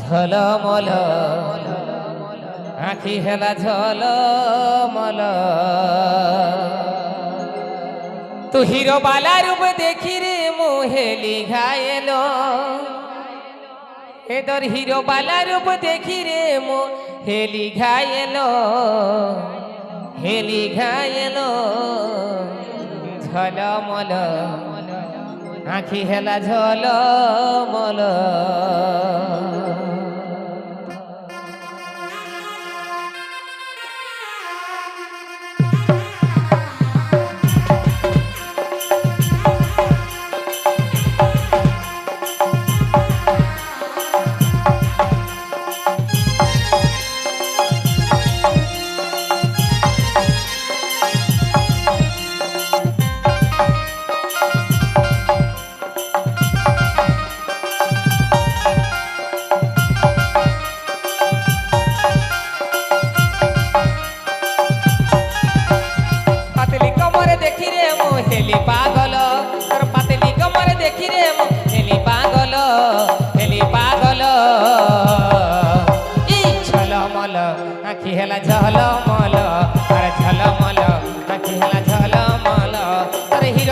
ঝলমল। আখি হেলা ঝলমল। তু হিরো বালা রূপ দেখি রে মোহেলি ঘায়েল এ তোর হিরো বালা রূপ দেখি রে মো হেলি ঘায়েল হেলি ঘায়েল ঝলমল। আখি হেলা ঝলমল।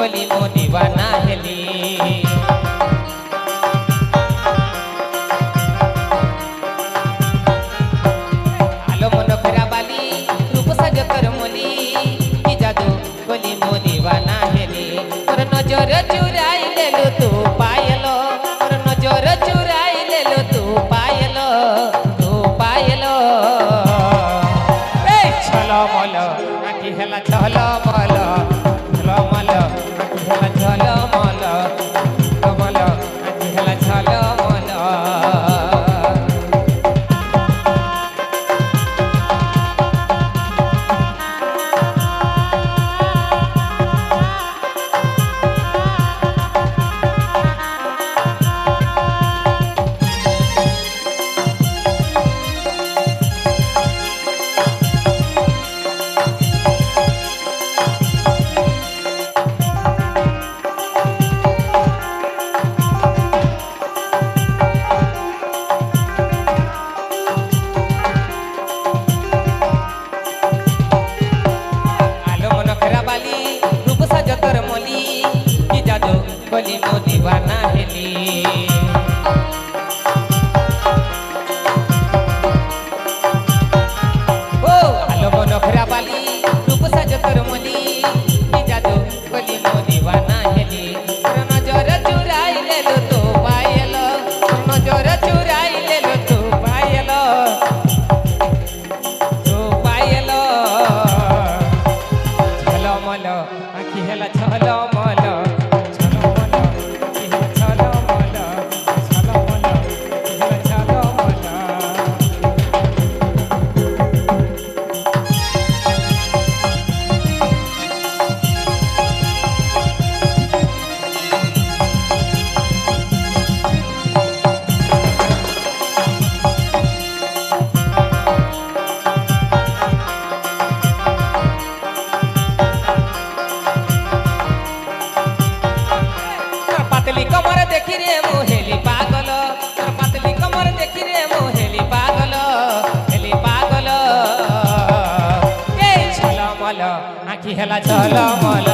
জাদু গলি মো দিবানা সাজ তোর মলি কি জাদু বলি মো দিবানা হেলি আখি পাতলি কমর দেখি রে মোহেলি পাগল। তোর পাতলি কমর দেখি রে মোহেলি পাগল, হেলি পাগল। এই ঝলমল, আখি হেলা ঝলমল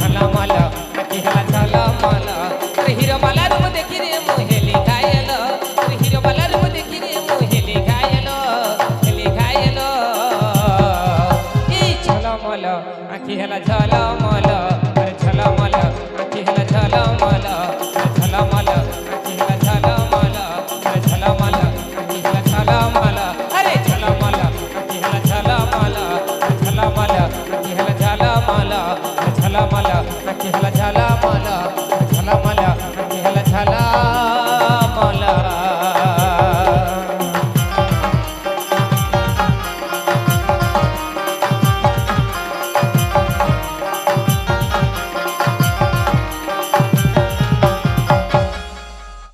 ঝলমল, আখি হেলা ঝলমল। তোর হিরো মালা রূপ দেখি রে মোহেলি ঘায়ল, তোর হিরো মালা রূপ দেখি রে মোহেলি ঘায়ল, হেলি ঘায়ল। এই ঝলমল, আখি হেলা হেলা ঝলমল। माला झला माला